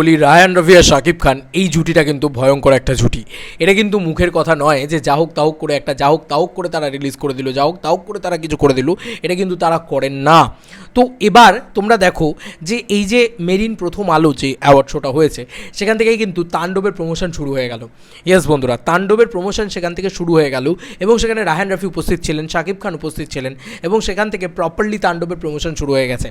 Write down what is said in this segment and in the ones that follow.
বলি, রায়ান রফি আর শাকিব খান, এই জুটিটা কিন্তু ভয়ঙ্কর একটা জুটি। এটা কিন্তু মুখের কথা নয় যে যা হোক তা হোক করে একটা, যা হোক তা হোক করে তারা রিলিজ করে দিল, যা হোক তা হোক করে তারা কিছু করে দিল, এটা কিন্তু তারা করেন না। তো এবার তোমরা দেখো যে এই যে মেরিন প্রথম আলো যে অ্যাওয়ার্ড শোটা হয়েছে, সেখান থেকেই কিন্তু তাণ্ডবের প্রমোশন শুরু হয়ে গেল। ইয়েস বন্ধুরা, তাণ্ডবের প্রমোশন সেখান থেকে শুরু হয়ে গেল এবং সেখানে রাহান রফি উপস্থিত ছিলেন শাকিব খান উপস্থিত ছিলেন এবং সেখান থেকে প্রপারলি তাণ্ডবের প্রমোশন শুরু হয়ে গেছে।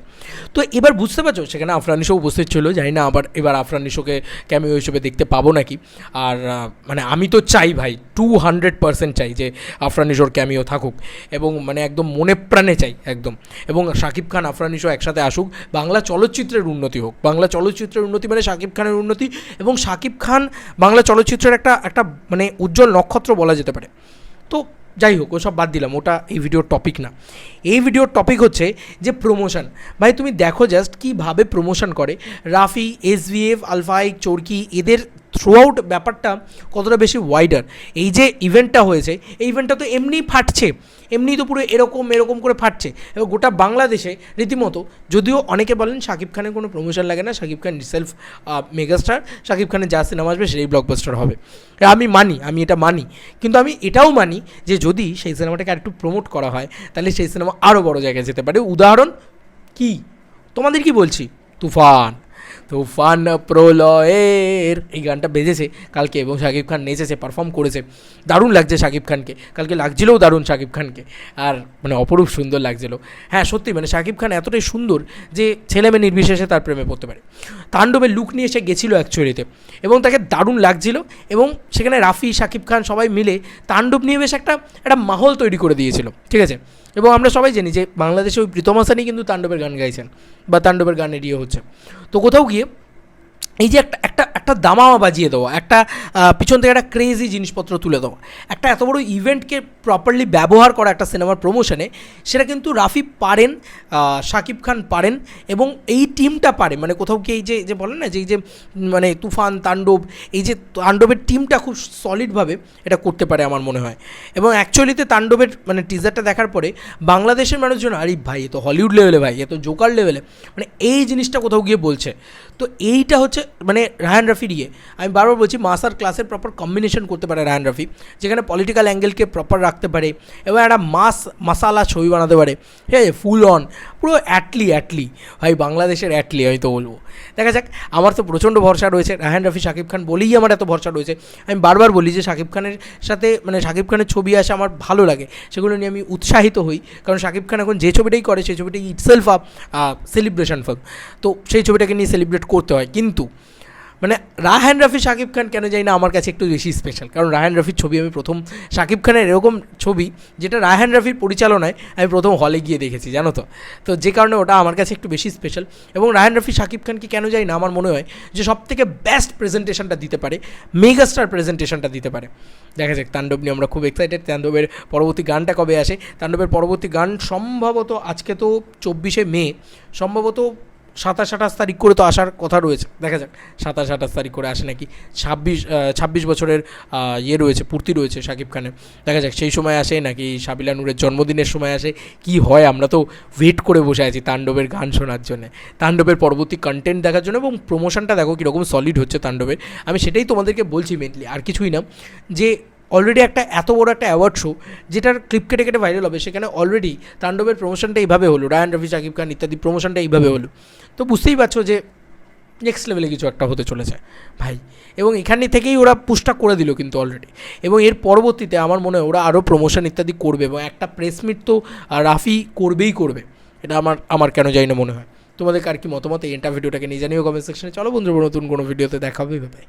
তো এবার বুঝতে পারছ, সেখানে আফরানিশও উপস্থিত ছিল, জানি না আবার এবার আফরানিশোকে ক্যামিও হিসেবে দেখতে পাবো নাকি? আর মানে আমি তো চাই ভাই টু হান্ড্রেড পার্সেন্ট চাই যে আফরানিশোর ক্যামিও থাকুক। এবং মানে একদম মনে প্রাণে চাই, একদম। এবং শাকিব খান আফরানিশো একসাথে আসুক, বাংলা চলচ্চিত্রের উন্নতি হোক। বাংলা চলচ্চিত্রের উন্নতি মানে শাকিব খানের উন্নতি এবং শাকিব খান বাংলা চলচ্চিত্রের একটা একটা মানে উজ্জ্বল নক্ষত্র বলা যেতে পারে। তো যাই হোক ওসব বাদ দিলাম, ওটা এই ভিডিওর টপিক না। এই ভিডিওর টপিক হচ্ছে যে প্রমোশন ভাই, তুমি দেখো জাস্ট কীভাবে প্রমোশন করে। রাফি এস এসভিএফ আলফাইক চরকি এদের থ্রু আউট ব্যাপারটা কতটা বেশি ওয়াইডার এই যে ইভেন্টটা হয়েছে, এই ইভেন্টটা তো এমনিই ফাটছে। এমনি তো পুরো এরকম এরকম করে ফাটছে। এবং গোটা বাংলাদেশে রীতিমতো, যদিও অনেকে বলেন শাকিব খানের কোনো প্রমোশন লাগে না, শাকিব খান সেলফ মেগাস্টার শাকিব খানের যা সিনেমা আসবে সেই ব্লকবাস্টার হবে। আমি মানি, আমি এটা মানি। কিন্তু আমি এটাও মানি যে যদি সেই সিনেমাটাকে আরেকটু প্রমোট করা হয়, তাহলে সেই সিনেমা আরও বড় জায়গায় যেতে পারে। উদাহরণ কি? তোমাদের কি বলছি? তুফান। তুফান প্রলয়ের। এই গানটা বেজেছে, কালকে এবং শাকিব খান নেচেছে পারফর্ম করেছে। দারুণ লাগছে শাকিব খানকে। কালকে লাগছিলও দারুণ শাকিব খানকে। আর মানে অপরূপ সুন্দর লাগছিল। হ্যাঁ সত্যি মানে শাকিব খান এতটাই সুন্দর যে ছেলে মেয়ে নির্বিশেষে তার প্রেমে পড়তে পারে। তাণ্ডবের লুক নিয়ে সে গেছিল অ্যাকচুয়ালিতে এবং তাকে দারুণ লাগছিল এবং সেখানে রাফি, শাকিব খান সবাই মিলে তাণ্ডব নিয়ে বেশ একটা একটা মাহল তৈরি করে দিয়েছিল। ঠিক আছে? এবং আমরা সবাই জানি যে বাংলাদেশে ওই প্রীতম হাসানই কিন্তু তাণ্ডবের গান গাইছেন বা তাণ্ডবের গান ইয়ে হচ্ছে। তো কোথাও গিয়ে এই যে একটা একটা একটা দামামা বাজিয়ে দেওয়া, একটা পিছন থেকে একটা ক্রেজি জিনিসপত্র তুলে দেওয়া, একটা এত বড় ইভেন্টকে প্রপারলি ব্যবহার করা একটা সিনেমার প্রমোশনে সেটা কিন্তু রাফি পারেন শাকিব খান পারেন এবং এই টিমটা পারে। মানে কোথাও কি এই যে যে বলেন না যে এই যে মানে তুফান, তাণ্ডব, এই যে তাণ্ডবের টিমটা খুব সলিডভাবে এটা করতে পারে আমার মনে হয়। এবং অ্যাকচুয়ালিতে তাণ্ডবের মানে টিজারটা দেখার পরে বাংলাদেশের মানুষজন, আরে ভাই, এ তো হলিউড লেভেলে ভাই, এ তো জোকার লেভেলে মানে এই জিনিসটা কোথাও গিয়ে বলছে। তো এইটা হচ্ছে মানে রায়ান রাফির ইয়ে আমি বারবার বলছি মাস আর ক্লাসের প্রপার কম্বিনেশন করতে পারে রায়ান রাফি, যেখানে পলিটিক্যাল অ্যাঙ্গেলকে প্রপার রাখতে পারে এবং একটা মাস মাসালা ছবি বানাতে পারে। ঠিক আছে? ফুল অন পুরো অ্যাটলি অ্যাটলি ভাই, বাংলাদেশের অ্যাটলি আমি তো বলব। দেখা যাক, আমার তো প্রচণ্ড ভরসা রয়েছে। রাহান রাফি, শাকিব খান বলেই আমার এত ভরসা রয়েছে। আমি বারবার বলি যে শাকিব খানের সাথে মানে শাকিব খানের ছবি আসে আমার ভালো লাগে। সেগুলো নিয়ে আমি উৎসাহিত হই। কারণ শাকিব খান এখন যে ছবিটাই করে সেই ছবিটাই ইটসেলফ আপ সেলিব্রেশন ফিল্ম তো সেই ছবিটাকে নিয়ে সেলিব্রেট করতে হয়। কিন্তু মানে রাহান রাফি, শাকিব খান কেন জানি না আমার কাছে একটু বেশি স্পেশাল কারণ রাহান রাফির ছবি আমি প্রথম, শাকিব খানের এরকম ছবি যেটা রাহান রাফির পরিচালনায় আমি প্রথম হলে গিয়ে দেখেছি, জানো তো? তো যে কারণে ওটা আমার কাছে একটু বেশি স্পেশাল এবং রাহান রাফি, শাকিব খানকে কেন জানি না আমার মনে হয় যে সব থেকে বেস্ট প্রেজেন্টেশনটা দিতে পারে মেগাস্টার প্রেজেন্টেশনটা দিতে পারে। দেখা যাক, তাণ্ডব নিয়ে আমরা খুব এক্সাইটেড তাণ্ডবের পরবর্তী গানটা কবে আসে? তাণ্ডবের পরবর্তী গান সম্ভবত আজকে তো চব্বিশে মে, সম্ভবত সাতাশ আঠাশ তারিখ করে তো আসার কথা রয়েছে। দেখা যাক, সাতাশ আঠাশ তারিখ করে আসে নাকি। ছাব্বিশ ছাব্বিশ বছরের ইয়ে রয়েছে, পূর্তি রয়েছে শাকিব খানের। দেখা যাক, সেই সময় আসে নাকি সাবিলা নূরের জন্মদিনের সময় আসে, কি হয়? আমরা তো ওয়েট করে বসে আছি তাণ্ডবের গান শোনার জন্য। তাণ্ডবের পরবর্তী কন্টেন্ট দেখার জন্য এবং প্রমোশনটা দেখো কীরকম সলিড হচ্ছে তাণ্ডবের। আমি সেটাই তোমাদেরকে বলছি মেনলি আর কিছুই না। যে অলরেডি একটা এত বড় একটা অ্যাওয়ার্ড শো যেটার ক্লিপ কেটে কেটে ভাইরাল হবে, সেখানে অলরেডি তাণ্ডবের প্রমোশনটা এইভাবে হলো রায়ান রফি শাকিব খান ইত্যাদি প্রমোশনটা এইভাবে হলো। তো বুঝতেই পারছ যে নেক্সট লেভেলে কিছু একটা হতে চলেছে, ভাই। এবং এখানে থেকেই ওরা পুশটা করে দিল কিন্তু অলরেডি এবং এর পরবর্তীতে আমার মনে হয় ওরা আরও প্রমোশন ইত্যাদি করবে এবং একটা প্রেস মিট তো রাফি করবেই করবে, এটা আমার আমার কেন জানি না মনে হয়। তোমাদের কার কি মতামত এই এন্টার ভিডিওটাকে নিয়ে জানিও কমেন্ট সেকশনে চলো বন্ধুরা, নতুন কোনো ভিডিওতে দেখা হবে ভাই